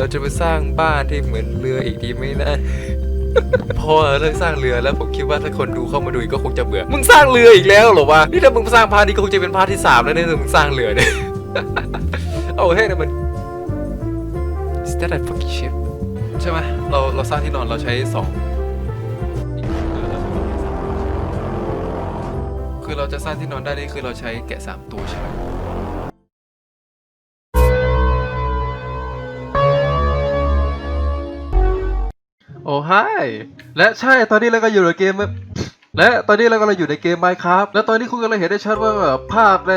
เราจะไปสร้างบ้านที่เหมือนเรืออีกดีไหมนะ พอเลิกสร้างเรือแล้วผมคิดว่าถ้าคนดูเข้ามาดูอีกก็คงจะเบื่อ มึงสร้างเรืออีกแล้วเหรอวะ นี่ถ้ามึงสร้างพาร์ทนี้ก็คงจะเป็นพาร์ทที่สามแล้วเนี่ยถ้ามึงสร้างเรือเนี่ย เอาให้นะมัน Is that a fucking ship ใช่ไหมเราเราสร้างที่นอนเราใช้สองคือเราจะสร้างที่นอนได้นี่คือเราใช้แกะสามตัวใช่ไหม อ้ไฮและใช่ตอนนี้เราก็อยู่ในเกมและตอนนี้เรากำลังอยู่ในเกม Minecraft และตอนนี้คุณกำลังเห็นได้ชัดว่าแบบภาพใน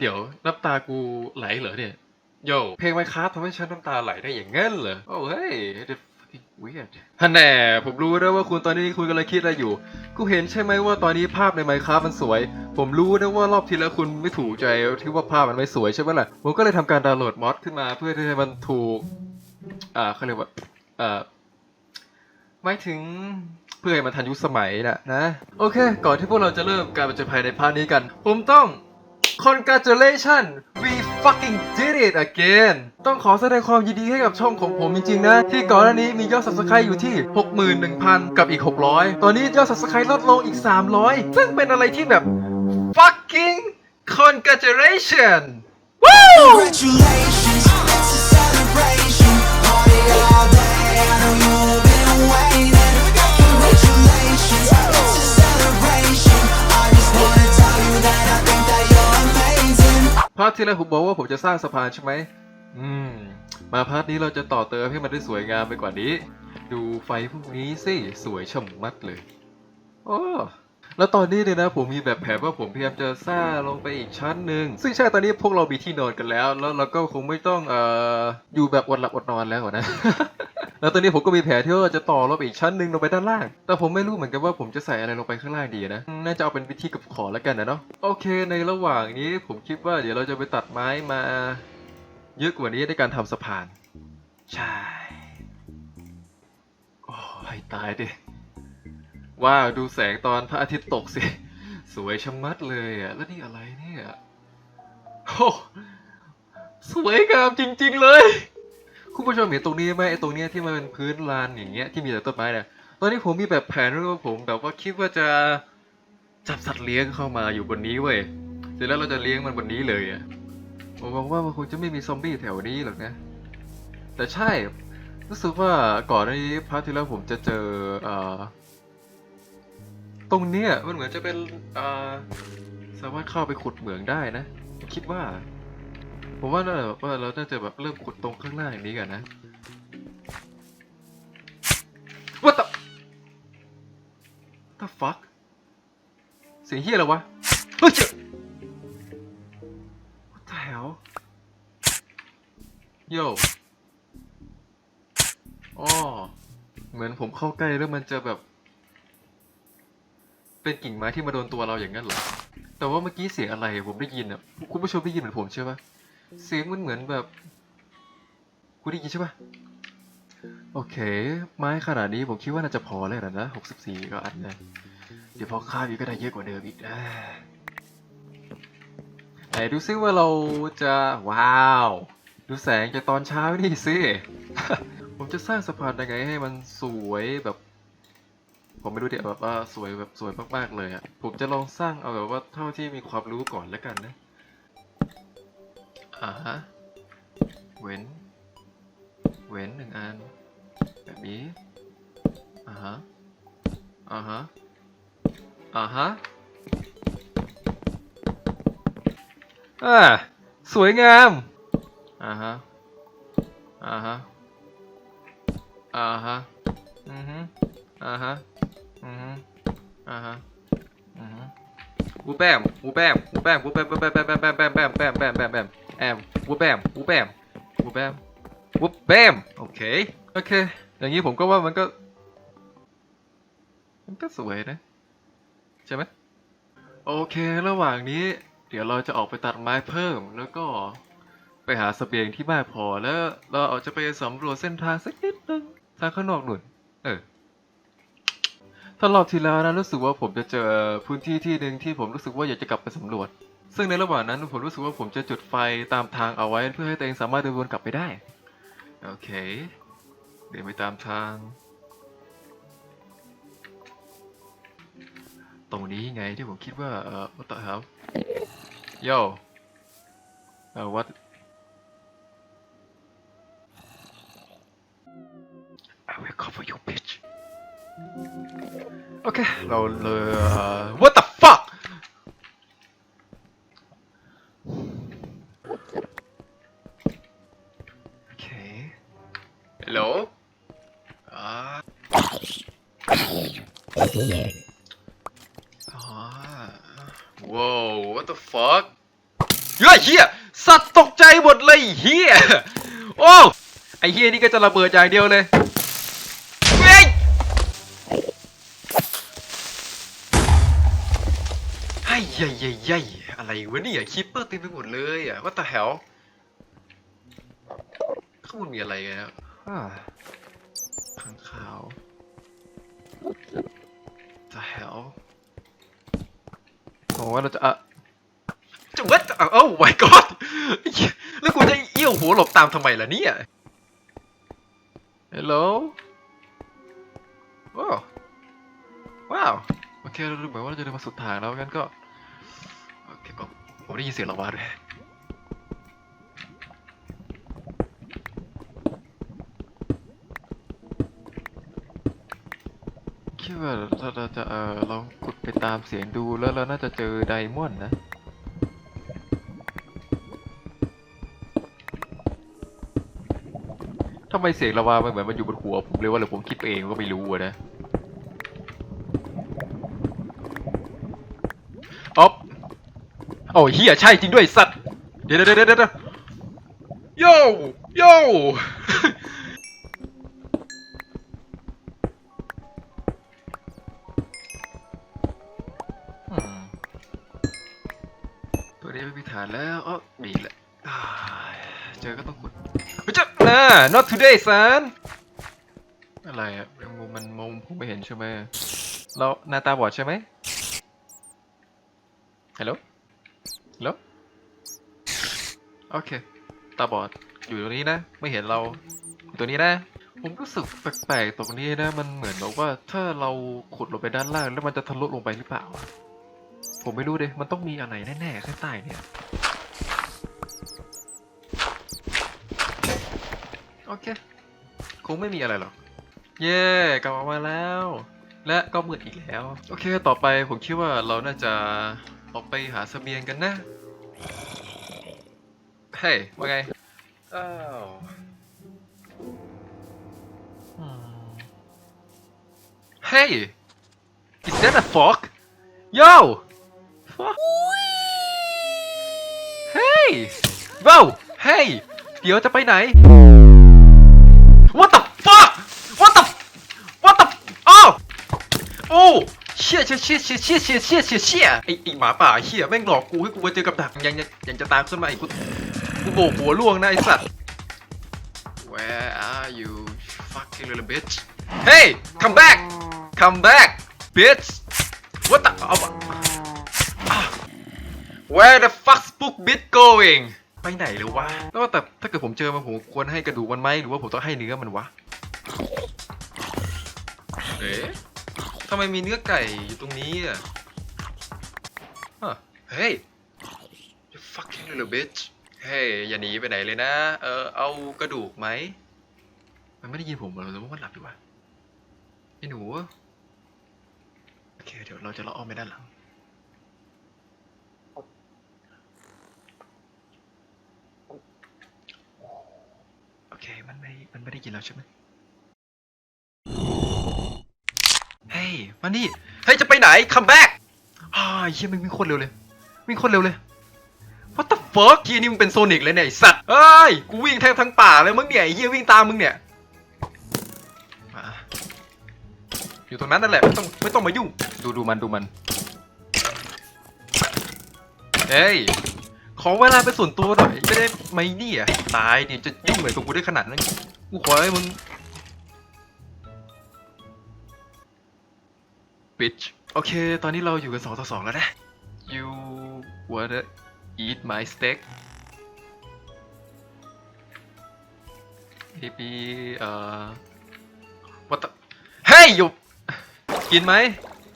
เดี๋ยวน้ำตากูไหลเหรอเนี่ย โยเพลง Minecraft ทำให้ฉันน้ำตาไหลได้อย่างงั้นเหรอ โอ้เฮ้ย the fucking weird ฮันแน่ ผมรู้นะว่าคุณตอนนี้คุณกำลังคิดอะไรอยู่ กูเห็นใช่ไหมว่าตอนนี้ภาพใน Minecraft มันสวย ผมรู้นะว่ารอบที่แล้วคุณไม่ถูกใจที่ว่าภาพมันไม่สวยใช่ไหมล่ะ ผมก็เลยทำการดาวน์โหลดมอดขึ้นมาเพื่อที่ให้มันถูก อ่าเขาเรียกว่าอ่าหมายถึงเพื่อให้มันทันยุคสมัยน่ะนะ โอเค ก่อนที่พวกเราจะเริ่มการประจนภัยในพาร์ทนี้กัน ผมต้อง congratulation we fucking did it again ต้องขอแสดงความยินดีให้กับช่องของผมจริงๆนะ ที่ก่อนหน้านี้มียอด subscribe อยู่ที่ 61,000 กับอีก 600 ตอนนี้ยอด subscribe ลดลงอีก 300 ซึ่งเป็นอะไรที่แบบ fucking congratulation Congratulations, าร์ทที่แล้วผมบอกว่าผมจะสร้างสะพานใช่ไหมอืม มาพาร์ทนี้เราจะต่อเติมให้มันได้สวยงามไปกว่านี้ ดูไฟพวกนี้สิ สวยฉ่ำมัดเลยโอ้แล้วตอนนี้เนี่ยนะผมมีแบบแผนว่าผมพยายามจะสร้างลงไปอีกชั้นหนึ่งซึ่งใช่ตอนนี้พวกเรามีที่นอนกันแล้ว แล้วเราก็คงไม่ต้องเอ่ออยู่แบบอดหลับอดนอนแล้วนะ แล้วตอนนี้ผมก็มีแผนที่ว่าจะต่อลงไปอีกชั้นหนึ่งลงไปด้านล่าง แต่ผมไม่รู้เหมือนกันว่าผมจะใส่อะไรลงไปข้างล่างดีนะ น่าจะเอาเป็นวิธีกับขอแล้วกันนะเนาะ โอเค ในระหว่างนี้ผมคิดว่าเดี๋ยวเราจะไปตัดไม้มาเยอะกว่านี้ในการทำสะพาน ใช่ โอ้ให้ตายดิ ว้าวดูแสงตอนพระอาทิตย์ตกสิ สวยชะมัดเลยอะ แล้วนี่อะไรเนี่ย โอ้ สวยงามจริง ๆ เลย คุณผู้ชมเห็นตรงนี้ไหมไอ้ตรงเนี้ยที่มันเป็นพื้นลานอย่างเงี้ยที่มีแต่ต้นไม้เนี่ยตอนนี้ผมมีแบบแผนด้วยว่าผมแบบว่าคิดว่าจะจับสัตว์เลี้ยงเข้ามาอยู่บนนี้เว้ยเสร็จแล้วเราจะเลี้ยงมันบนนี้เลยอะผมหวังว่ามันคงจะไม่มีซอมบี้แถวนี้หรอกนะ แต่ใช่รู้สึกว่าก่อนหน้านี้พาร์ทที่แล้วผมจะเจอเอ่อตรงเนี้ยมันเหมือนจะเป็นเอ่อสามารถเข้าไปขุดเหมืองได้นะ คิดว่า ผมว่าน่าว่าเราน่าจะแบบเริ่มขุดตรงข้างหน้าอย่างนี้กันนะ What the the fuck เสียงเฮียอะไรวะ เฮ้ยเจ้า What the hell Yo อ๋อเหมือนผมเข้าใกล้แล้วมันจะแบบ เป็นกิ่งไม้ที่มาโดนตัวเราอย่างนั้นเหรอ แต่ว่าเมื่อกี้เสียงอะไรผมได้ยินอะ คุณผู้ชมได้ยินเหมือนผมใช่ปะ เสียงมันเหมือนแบบคุณได้ยินใช่ปะโอเค ไม้ขนาดนี้ผมคิดว่าน่าจะพอแล้วนะหกสิบสี่ก็อันนะเดี๋ยวพอข้ามอีกก็ได้เยอะกว่าเดิมอีกนะไหนดูซิว่าเราจะว้าว ดูแสงจากตอนเช้านี่สิผมจะสร้างสะพานยังไงให้มันสวยแบบ ผมไม่รู้เดี๋ยวแบบว่าสวยแบบสวยมากๆเลยอะผมจะลองสร้างเอาแบบว่าเท่าที่มีความรู้ก่อนแล้วกันนะ อ่าฮะ เว้น เว้นหนึ่งอัน แบบนี้ อ่าฮะ อ่าฮะ อ่าฮะ อ่า สวยงาม อ่าฮะ อ่าฮะ อ่าฮะ อือฮึ อ่าฮะ อือฮึ อ่าฮะ อือฮึ วูแปมวูแปมวูแปมวูแปมแปมแปมแปมแปมแปมแปมแปมแปมแปมแปมแอมวูแปมวูแปมวูแปมวูแปมโอเคโอเค อย่างนี้ผมก็ว่ามันก็ มันก็สวยนะ ใช่ไหมโอเค ระหว่างนี้ เดี๋ยวเราจะออกไปตัดไม้เพิ่ม แล้วก็ไปหาสเสบียงที่มากพอแล้วเราอาจจะไปสำรวจเส้นทางสักนิดนึงทางข้างนอกหนุน ถ้ารอบที่แล้วนะรู้สึกว่าผมจะเจอพื้นที่ที่หนึ่งที่ผมรู้สึกว่าอยากจะกลับไปสำรวจ ซึ่งในระหว่างนั้นผมรู้สึกว่าผมจะจุดไฟตามทางเอาไว้ เพื่อให้ตัวเองสามารถเดินวนกลับไปได้ โอเค เดินไปตามทาง ตรงนี้ไงที่ผมคิดว่าเออ what the hell yo เออ what I will cover you bitch โอเค เราเลยเอ่อ what the fuck โอเค hello อ่าอ่าว้าว what the fuck เฮ้ยเฮียสัตว์ตกใจหมดเลยเฮียโอ้ไอเฮียนี่ก็จะระเบิดอย่างเดียวเลย ไอ้ยัยยยยอะไรวะเนี่ยคิปเปอร์เต็มไปหมดเลยอะ what the hell ข้างบนมีอะไรกันนะข้างขาว the hell โอ้ว่าเราจะอะจะวัดโอ้ my god แล้วกูจะเอี้ยวหัวหลบตามทำไมล่ะเนี่ย hello ว้าวว้าวโอเคเราดูเหมือนว่าเราจะเดินมาสุดทางแล้วงั้นก็ ได้ยินเสียงระวาด้วยคิดว่าเราจะเออลองขุดไปตามเสียงดูแล้วเราน่าจะเจอไดมอนด์นะทำไมเสียงระวามันเหมือนมันอยู่บนหัวผมเลยว่าหรือผมคิดเองก็ไม่รู้อะนะอ๊อบ โอ้เฮียใช่จริงด้วยสัตว์เดี๋ยวเดี๋ยวเดี๋ยวเดี๋ยวโย่โย่ตัวนี้ไม่มีฐานแล้วอ๋อมีแหละเจอก็ต้องขุดเฮ้ยเจ้าน่า not today son อะไรอะยังมุมมันมุมผมไม่เห็นใช่ไหมเราหน้าตาบอดใช่ไหมฮัลโหล ฮัลโหลโอเค ตาบอด อยู่ตรงนี้นะ ไม่เห็นเราอยู่ตรงนี้นะ ผมรู้สึกแปลกๆตรงนี้นะ มันเหมือนแบบว่าถ้าเราขุดลงไปด้านล่างแล้วมันจะทะลุลงไปหรือเปล่า ผมไม่รู้เลยมันต้องมีอะไรแน่ๆข้างใต้เนี่ย โอเค คงไม่มีอะไรหรอก เย่กลับมาแล้ว และก็มืดอีกแล้ว โอเค ต่อไปผมคิดว่าเราน่าจะ ออกไปหาเสบียงกันนะ เฮ้ย ว่าไง อ้าวอืม Hey is that a fork Yo Fuck Hey Wow Hey เดี๋ยวจะไปไหน What the fuck What the What the Oh โอ้ เชี่ยเชี่ยเชี่ยเชี่ยเชี่ยเชี่ยเชี่ยเชี่ยเชี่ยไอไอหมาป่าเชี่ยแม่งหลอกกูให้กูมาเจอกับดักยังยังยังจะตามขึ้นมาอีกกูกูโบกหัวล่วงนะไอสัตว์ Where are you fucking little bitch Hey come back come back bitch What the เอา Where the fuck spook bitch going ไปไหนหรือวะแล้วแต่ถ้าเกิดผมเจอมันผมควรให้กระดูกมันไหมหรือว่าผมต้องให้เนื้อมันวะเอ๊ะ ทำไมมีเนื้อไก่อยู่ตรงนี้อะฮะเฮ้ย you fucking little bitch เฮ้ย อย่าหนีไปไหนเลยนะ เออ เอากระดูกไหม มันไม่ได้ยินผมเหรอหรือว่ามันหลับอยู่วะไอ้หนู โอเค เดี๋ยวเราจะเลาะอ้อมไปด้านหลังโอเค มันไม่ มันไม่ได้ยินเราใช่ไหม เฮ้ยมานี่เฮ้ยจะไปไหน come back อ่าเฮียมึงวิ่งโคตรเร็วเลยวิ่งโคตรเร็วเลย what the fuck เฮียนี่มึงเป็นโซนิกเลยเนี่ยไอสัตว์เอ้ยกูวิ่งแทบทั้งป่าเลยมึงเนี่ยไอ้เฮียวิ่งตามมึงเนี่ยมาอยู่ตรงนั้นนั่นแหละไม่ต้องไม่ต้องมายุ่งดูดูมันดูมันเฮ้ยขอเวลาเป็นส่วนตัวหน่อยไม่ได้ไหมเนี่ยตายเนี่ยจะยุ่งอะไรกับกูได้ขนาดนั้นกูขอให้มึง bitch โอเค ตอนนี้เราอยู่กันสองต่อสองแล้วนะ you wanna eat my steak maybe เอ่อ what the เฮ้ยอยู่กินไหม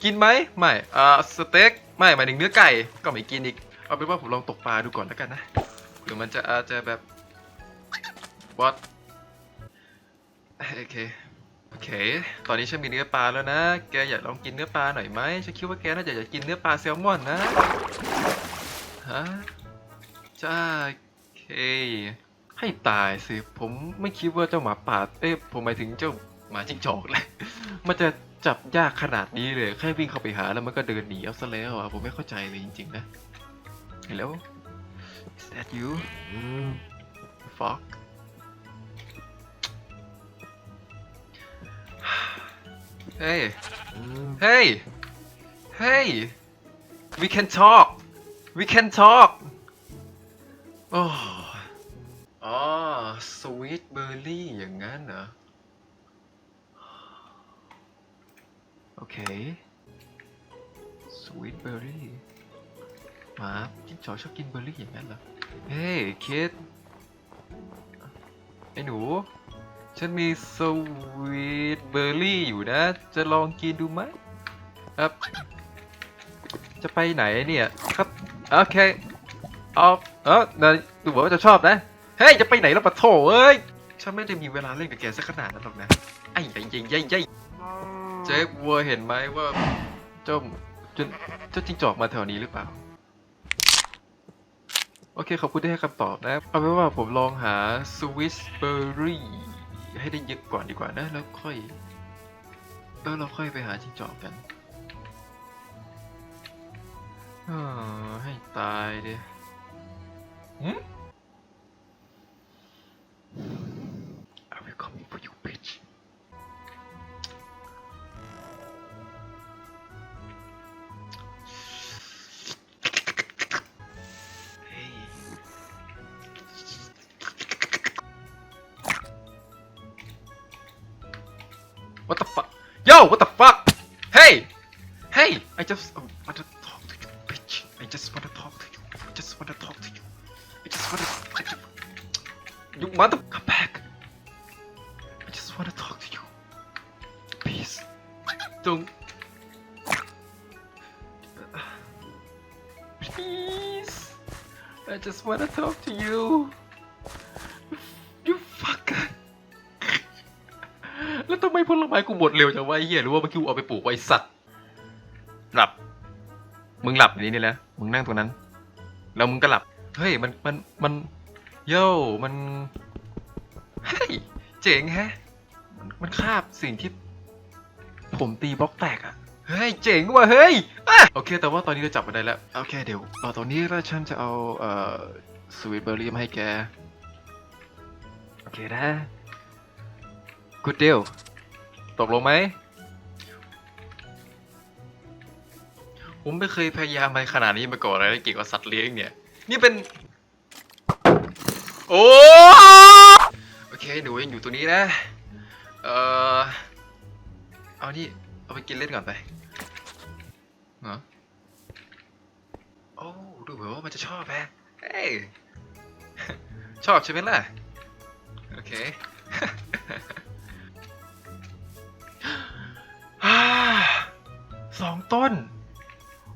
กินไหม ไม่เอ่าสเต็ก ไม่หมายถึงเนื้อไก่ ก็ไม่กินอีก เอาเป็นว่าผมลองตกปลาดูก่อนแล้วกันนะเดี๋ยวมันจะอาจจะแบบ what โอเค เค ตอนนี้ฉันมีเนื้อปลาแล้วนะ แกอยากลองกินเนื้อปลาหน่อยไหมฉันคิดว่าแกน่าจะอยากกินเนื้อปลาแซลมอนนะ ฮะ จ้าเค ให้ตายสิ ผมไม่คิดว่าเจ้าหมาป่า เอ้ยผมหมายถึงเจ้าหมาจิ้งจอกเลย มันจะจับยากขนาดนี้เลย แค่วิ่งเข้าไปหาแล้วมันก็เดินหนีเอาซะแล้วอะ ผมไม่เข้าใจเลยจริงๆนะ Hello is that you fuck Hey Hey Hey We can talk We can talk โอ้อ๋อ sweet berry อย่างนั้นเหรอ โอเค sweet berry หมาจิ้งจอกชอบกินเบอร์รี่อย่างนั้นเหรอ เฮ้ยคิดไอ้หนู ฉันมีสวีท เบอร์รี่อยู่นะ จะลองกินดูไหมครับ จะไปไหนเนี่ยครับ โอเคเอาเออนายดูบอกว่าจะชอบนะ เฮ้ย จะไปไหนแล้วปะโถเอ้ย ฉันไม่ได้มีเวลาเล่นกับแกสักขนาดนั้นหรอกนะ ไอ้ยัยยัยยัยยัยเจ๊วัวเห็นไหมว่าเจ้าเจ้าเจ้าจิ้งจอกมาแถวนี้หรือเปล่า โอเคขอบคุณที่ให้คำตอบนะ เอาเป็นว่าผมลองหาสวิสเบอร์รี่ให้ได้เยอะก่อนดีกว่านะ แล้วค่อย แล้วเราค่อยไปหาจิ้งจอกกัน เออให้ตายดิ I just want to talk to you You fucker แล้วทำไมผลไม้กูหมดเร็วจังวะไอ้เหี้ยหรือว่าเมื่อกี้เอาไปปลูกไว้สัตว์หลับ มึงหลับอย่างนี้นี่แหละมึงนั่งตรงนั้น แล้วมึงก็หลับ เฮ้ย มัน มัน มันโย่มัน เฮ้ย เจ๋งแฮะ มันมันคาบสิ่งที่ ผมตีบล็อกแตกอะ เฮ้ยเจ๋งว่ะเฮ้ยโอเค แต่ว่าตอนนี้เราจับมาได้แล้ว โอเคเดี๋ยวตอนนี้แล้วฉันจะเอาเอ่อสวีทเบอร์รี่มาให้แก โอเคนะ good deal ตกลงไหม ผมไม่เคยพยายามไปขนาดนี้มาก่อนเลยเกี่ยวกับสัตว์เลี้ยงเนี่ย นี่เป็น โอ้โอเคหนูยังอยู่ตัวนี้นะ เอ่อ เอานี่ เอาไปกินเล่นก่อนไปเหรอโอ้ดูเหมือนว่ามันจะชอบแฮะเฮ้ยชอบใช่ไหมล่ะ โอเคสองต้น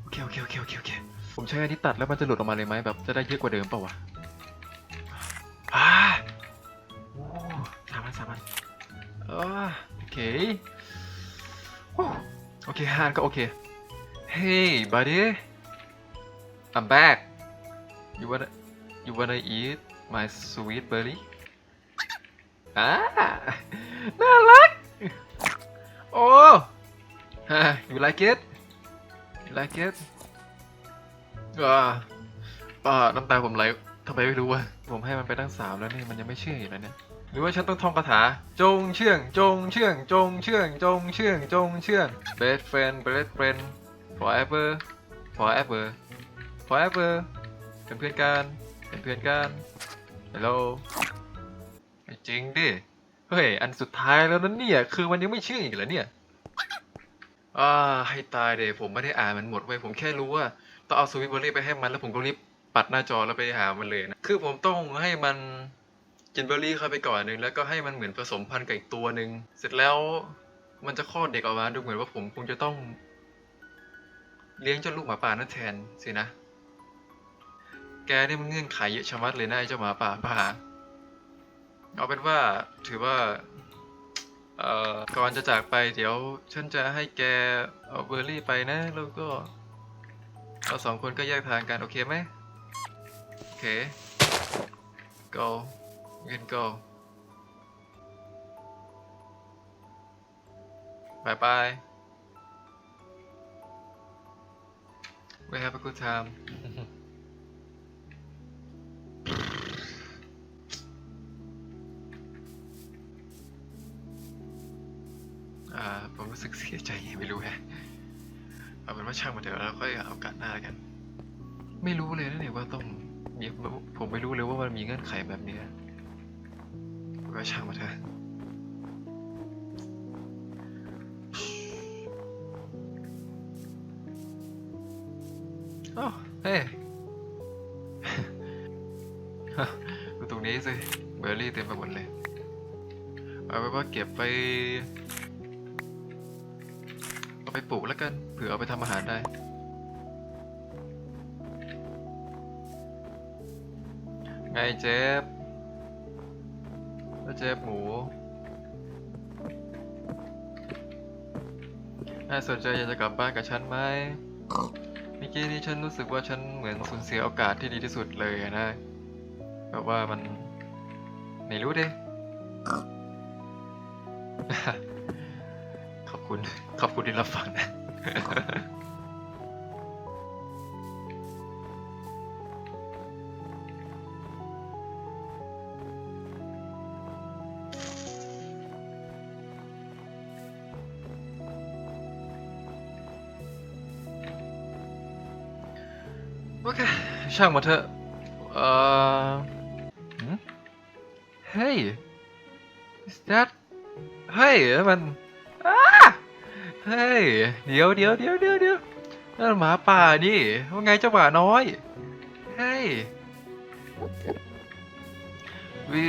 โอเคโอเคโอเคโอเคโอเคผมใช้อันนี้ตัดแล้วมันจะหลุดออกมาเลยไหมแบบจะได้เยอะกว่าเดิมเปล่าวะอ่าโอ้สามพันสามพันอ่าโอเค เคฮานก็โอเค Hey buddy I'm back you wanna you wanna eat my sweet berry อ่าน่ารัก โอ้ฮะ you like it you like it อ่าอ่าน้ำตาผมไหลทำไมไม่รู้วะผมให้มันไปตั้งสามแล้วนี่ มันยังไม่เชื่ออีกแล้วเนี่ย รือว่าฉันต้องท่องคาถา จงเชื่อง จงเชื่อง จงเชื่อง จงเชื่อง จงเชื่อง best friend best friend forever forever forever เป็นเพื่อนกันเป็นเพื่อนกันฮัลโหลจริงดิ เฮ้ย อันสุดท้ายแล้วนั้นเนี่ย คือมันยังไม่เชื่ออีกเหรอเนี่ยอ่าให้ตายเดยผมไม่ได้อ่านมันหมดไว้ผมแค่รู้ว่าต้องเอาสวิตเบอร์รี่ไปให้มันแล้วผมก็รีบปัดหน้าจอแล้วไปหามันเลยนะ คือผมต้องให้มัน กินเบอร์รี่เข้าไปก่อนหนึ่งแล้วก็ให้มันเหมือนผสมพันธุ์กับอีกตัวหนึ่งเสร็จแล้วมันจะคลอดเด็กออกมาดูเหมือนว่าผมคงจะต้อง เลี้ยงเจ้าลูกหมาป่านั่นแทนสินะ แกนี่มันเงื่อนไขเยอะชะมัดเลยนะไอ้เจ้าหมาป่าป่าเอาเป็นว่าถือว่าเอ่อก่อนจะจากไปเดี๋ยว ฉันจะให้แกเอาเบอร์รี่ไปนะ แล้วก็เราสองคนก็แยกทางกัน โอเคไหมโอเค go you can go bye bye we have a good time อ่าผมรู้สึกเสียใจไงไม่รู้แฮะเอาเป็นว่าช่างมันเถอะแล้วค่อยเอากาสหน้าแล้วกัน ไม่รู้เลยนะเนี่ยว่าต้องผมไม่รู้เลยว่ามันมีเงื่อนไขแบบนี้ ก็ช่างมาเถอะอ้าวเฮ้ดูตรงนี้สิ เบอร์รี่เต็มไปหมดเลย เอาไปนว่าเก็บไปเอาไปปลูกแล้วกัน เผื่อเอาไปทำอาหารได้ไงเจฟ แล้วเจฟหมูน่าสนใจอยากจะกลับบ้านกับฉันไหมเมื่อกี้นี้ฉันรู้สึกว่าฉันเหมือนสูญเสียโอกาสที่ดีที่สุดเลยนะ แบบว่ามัน ไม่รู้ดิขอบคุณ ขอบคุณที่รับฟังนะ โอเค ช่างมาเถอะ เอ่อหืม Hey is that เฮ้ยมันเฮ้ย เดี๋ยวเดี๋ยวเดี๋ยวเดี๋ยวเดี๋ยวนั่นหมาป่านี่ว่าไงเจ้าหมาน้อย เฮ้ย we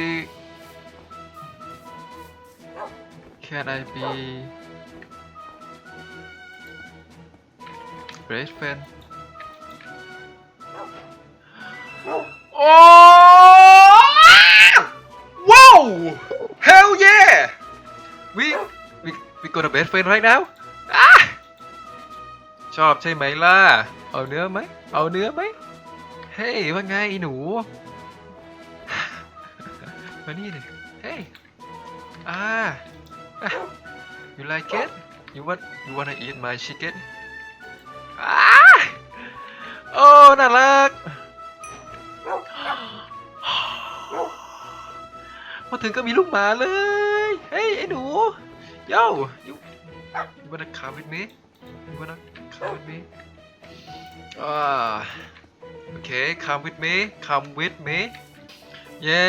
can I be best friend โอ้ว้าว hell yeah we we we got a best friend right now อะชอบใช่ไหมล่ะ เอาเนื้อไหม เอาเนื้อไหม เฮ้ยว่าไงไอ้หนู มานี่เลยเฮ้ยอ่า you like it you want you wanna eat my chicken อ่าโอ้ น่ารัก มาถึงก็มีลูกหมาเลย เฮ้ยไอ้หนูโย่ you you wanna come with me you wanna come with me อ่าโอเค come with me come with me เย้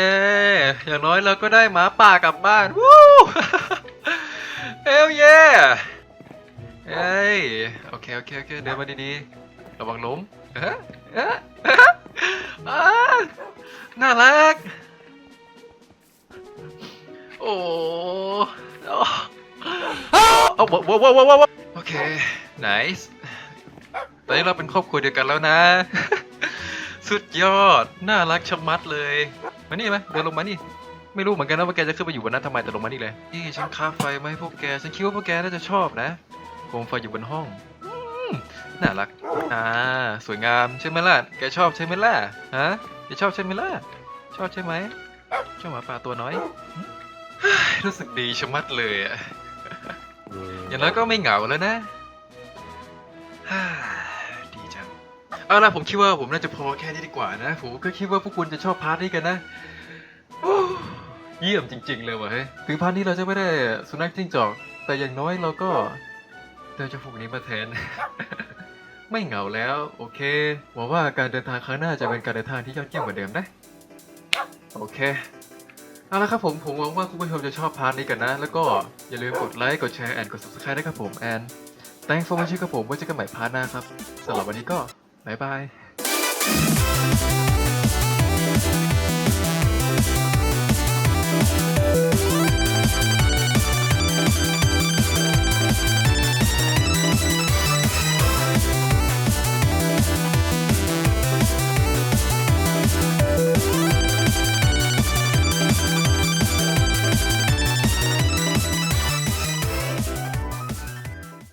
อย่างน้อยเราก็ได้หมาป่ากลับบ้าน วู้เฮลเย้เฮ้ย โอเค โอเค โอเค เดินมาดีๆ ระวังล้มเอ๊ะเอ๊ะเอ๊ะอ่าน่ารัก โอ้โอ้เอาว้าวว้าวว้าวว้าวโอเค nice ตอนนี้เราเป็นครอบครัวเดียวกันแล้วนะ สุดยอด น่ารักชะมัดเลย มานี่ไหมเดินลงมานี่ ไม่รู้เหมือนกันนะว่าแกจะขึ้นไปอยู่บนนั้นทำไมแต่ลงมานี่เลย นี่ฉันค้าไฟมาให้พวกแก ฉันคิดว่าพวกแกน่าจะชอบนะโคมไฟอยู่บนห้องอืมน่ารัก อ่า สวยงามใช่ไหมล่ะ แกชอบใช่ไหมล่ะ ฮะ แกชอบใช่ไหมล่ะ ชอบใช่ไหมเจ้าหมาป่าตัวน้อย รู้สึกดีชะมัดเลยอะอย่างน้อยก็ไม่เหงาแล้วนะฮ่าดีจัง เอาล่ะผมคิดว่าผมน่าจะพอแค่นี้ดีกว่านะ ผมก็คิดว่าพวกคุณจะชอบพาร์ทนี้กันนะโอ้เยี่ยมจริง ๆ เลยว่ะเฮ้ยถึงพาร์ทนี้เราจะไม่ได้สุนัขจิ้งจอก แต่อย่างน้อยเราก็ได้เจ้าพวกนี้มาแทน ไม่เหงาแล้ว โอเคหวังว่าการเดินทางครั้งหน้าจะเป็นการเดินทางที่ยอดเยี่ยมเหมือนเดิมนะ โอเค เอาละครับผม ผมหวังว่าคุณผู้ชมจะชอบพาร์ทนี้กันนะ แล้วก็อย่าลืมกดไลค์ กดแชร์แอนกด subscribe นะครับผมแอน thanks for watching ครับผมไว้เจอกันใหม่พาร์ทหน้าครับสำหรับวันนี้ก็บ๊ายบาย